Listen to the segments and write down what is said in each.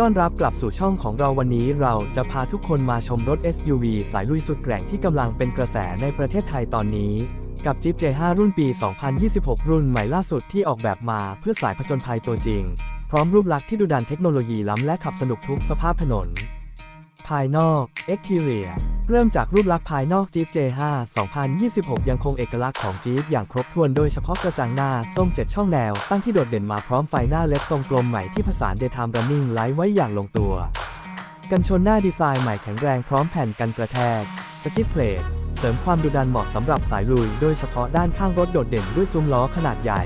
ต้อนรับกลับสู่ช่องของเราวันนี้เราจะพาทุกคนมาชมรถ SUV สายลุยสุดแกร่งที่กำลังเป็นกระแสในประเทศไทยตอนนี้ กับจิ๊บ J5 รุ่นปี 2026 รุ่นใหม่ล่าสุดที่ออกแบบมาเพื่อสายผจญภัยตัวจริง พร้อมรูปลักษณ์ที่ดูดันเทคโนโลยีล้ำและขับสนุกทุกสภาพถนน ภายนอก Exterior เริ่มจากรูปลักษณ์ภายนอก Jeep J5 2026 ยังคงเอกลักษณ์ของ Jeep อย่างครบถ้วนโดยเฉพาะกระจังหน้าส้ม7ช่องแนว ตั้งที่โดดเด่นมาพร้อมไฟหน้าเล็ดทรงกลมใหม่ที่ผสาน Daytime Running Light ไว้อย่างลงตัว กันชนหน้าดีไซน์ใหม่แข็งแรงพร้อมแผ่นกันกระแทก สกิ p เพลทเสริมความดุดันเหมาะสำหรับสายลุย โดยเฉพาะด้านข้างรถโดดเด่นด้วยซุ้มล้อขนาดใหญ่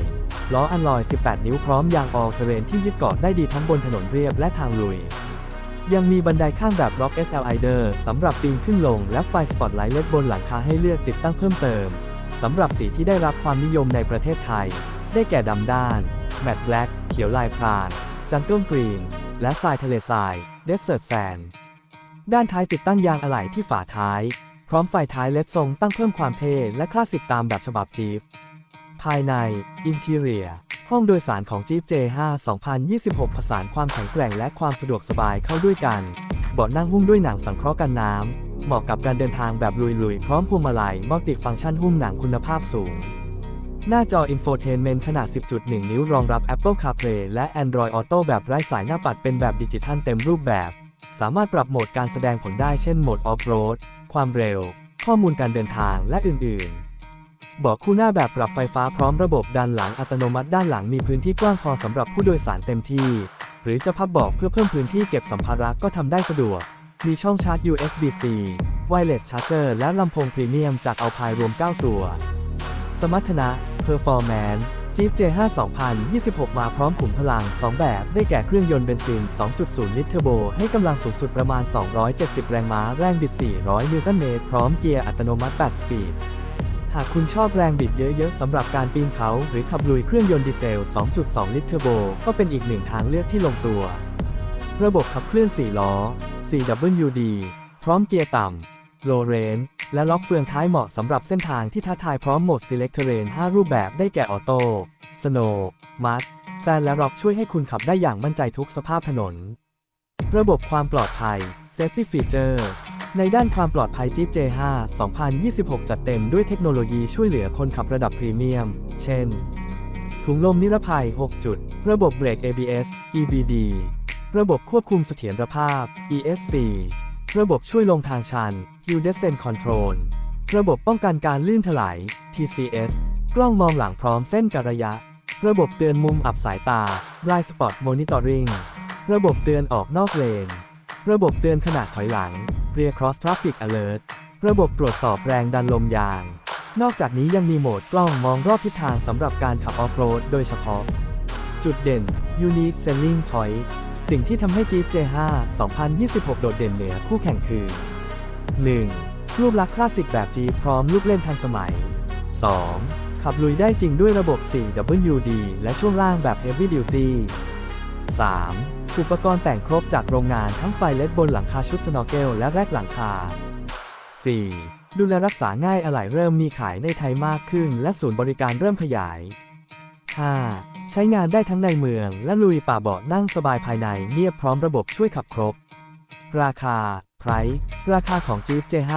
ล้ออัลลอย 18 นิ้วพร้อมยางออลเทเรนที่ยึดเกาะได้ดีทั้งบนถนนเรียบและทางลุย ยังมีบันไดข้างแบบ Rock Slider สำหรับปีนขึ้นลง และไฟสปอตไลท์เล็ดบนหลังคาให้เลือกติดตั้งเพิ่มเติม สำหรับสีที่ได้รับความนิยมในประเทศไทย ได้แก่ดำด้าน แมตต์แบล็กเขียวลายพรานจังเกิลกรีน และทรายทะเลทรายเดสเซิร์ตแซนด้านท้ายติดตั้งยางอะไหล่ที่ฝาท้าย พร้อมไฟท้ายเลดทรงตั้งเพิ่มความเท่และคลาสสิกตามแบบฉบับจีฟภายใน Interior ห้องโดยสารของ Jeep J5 2026 ผสานความแข็งแกร่งและความสะดวกสบายเข้าด้วยกัน เบาะนั่งหุ้มด้วยหนังสังเคราะห์กันน้ำ เหมาะกับการเดินทางแบบลุยๆ พร้อมพวงมาลัยมัลติฟังก์ชันหุ้มหนังคุณภาพสูง หน้าจอ Infotainment ขนาด 10.1 นิ้วรองรับ Apple CarPlay และ Android Auto แบบไร้สายหน้าปัดเป็นแบบดิจิทัลเต็มรูปแบบ สามารถปรับโหมดการแสดงผลได้เช่นโหมด Off-road ความเร็ว ข้อมูลการเดินทางและอื่นๆ เบาะคู่หน้าแบบปรับไฟฟ้าพร้อมระบบด้านหลังอัตโนมัติด้านหลังมีพื้นที่กว้างพอสำหรับผู้โดยสารเต็มที่ หรือจะพับเบาะเพื่อเพิ่มพื้นที่เก็บสัมภาระก็ทำได้สะดวก มีช่องชาร์จ USB-C Wireless Charger และลำโพงพรีเมียมจากเอาพายรวม 9 ตัว สมรรถนะ Performance Jeep J5 2026 มาพร้อมขุมพลัง 2 แบบ ได้แก่เครื่องยนต์เบนซิน 2.0 ลิตรเทอร์โบ ให้กำลังสูงสุดประมาณ 270 แรงม้า แรงบิด 400 นิวตันเมตร พร้อมเกียร์อัตโนมัติ 8 สปีดากคุณชอบแรงบิดเยอะๆสำหรับการปีนเขา หรือขับลุยเครื่องยนต์ดีเซล 2.2 ลิตรเทอร์โบ ก็เป็นอีกหนึ่งทางเลือกที่ลงตัว ระบบขับเคลื่อน 4 ล้อ 4WD พร้อมเกียร์ต่ำ Low Range และล็อกเฟืองท้ายเหมาะสำหรับเส้นทางที่ท้าทายพร้อมโหมด Select Terrain 5 รูปแบบได้แก่ออโต้ Snow Mud Sand และ Rock ช่วยให้คุณขับได้อย่างมั่นใจทุกสภาพถนน ระบบความปลอดภัย Safety Feature ในด้านความปลอดภัย Jeep J5 2026 จัดเต็มด้วยเทคโนโลยีช่วยเหลือคนขับระดับพรีเมียม เช่น ถุงลมนิรภัย 6 จุด ระบบเบรก ABS EBD ระบบควบคุมเสถียรภาพ ESC ระบบช่วยลงทางชัน Hill Descent Control ระบบป้องกันการลื่นถลาย TCS กล้องมองหลังพร้อมเส้นกระยะ ระบบเตือนมุมอับสายตา Blind Spot Monitoring ระบบเตือนออกนอกเลน ระบบเตือนขนาดถอยหลัง Rear Cross Traffic Alert ระบบตรวจสอบแรงดันลมยาง นอกจากนี้ยังมีโหมดกล้องมองรอบทิศทางสำหรับการขับออฟโรดโดยเฉพาะ จุดเด่น Unique Selling Point สิ่งที่ทำให้ Jeep J5 2026 โดดเด่นเหนือคู่แข่งคือ 1. รูปลักษณ์คลาสสิกแบบ Jeep พร้อมลูกเล่นทันสมัย 2. ขับลุยได้จริงด้วยระบบ 4WD และช่วงล่างแบบ Heavy Duty 3. อุปกรณ์แต่งครบจากโรงงานทั้งไฟเลดบนหลังคาชุดสโนว์เกลและแรกหลังคา 4. ดูแลรักษาง่ายอะไหล่เริ่มมีขายในไทยมากขึ้น และศูนย์บริการเริ่มขยาย 5. ใช้งานได้ทั้งในเมือง และลุยป่าเบาะนั่งสบายภายในเงียบพร้อมระบบช่วยขับครบ ราคา Price ราคาของ Jeep J5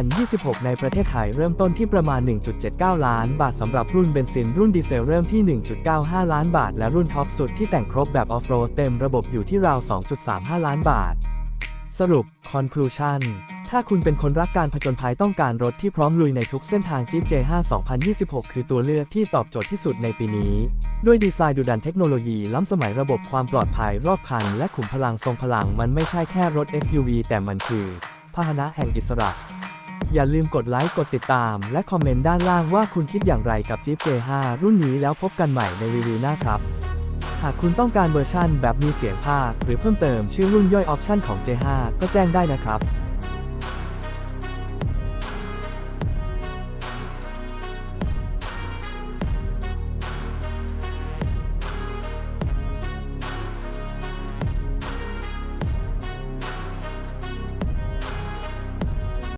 2026 ในประเทศไทยเริ่มต้นที่ประมาณ 1.79 ล้านบาทสำหรับรุ่นเบนซิน รุ่นดีเซลเริ่มที่ 1.95 ล้านบาท และรุ่นท็อปสุดที่แต่งครบแบบออฟโรดเต็มระบบอยู่ที่ราว 2.35 ล้านบาท สรุป Conclusion ถ้าคุณเป็นคนรักการผจญภัยต้องการรถที่พร้อมลุยในทุกเส้นทาง Jeep J5 2026 คือตัวเลือกที่ตอบโจทย์ที่สุดในปีนี้ ด้วยดีไซน์ดูดันเทคโนโลยีล้ำสมัยระบบความปลอดภัยรอบคัน และขุมพลังทรงพลังมันไม่ใช่แค่รถ SUV แต่มันคือพาหนะแห่งอิสระ อย่าลืมกดไลค์กดติดตาม และคอมเมนต์ด้านล่างว่าคุณคิดอย่างไรกับ Jeep J5 รุ่นนี้แล้วพบกันใหม่ในรีวิวหน้าครับ หากคุณต้องการเวอร์ชั่นแบบมีเสียงภาคหรือเพิ่มเติมชื่อรุ่นย่อยออปชั่นของ J5 ก็แจ้งได้นะครับ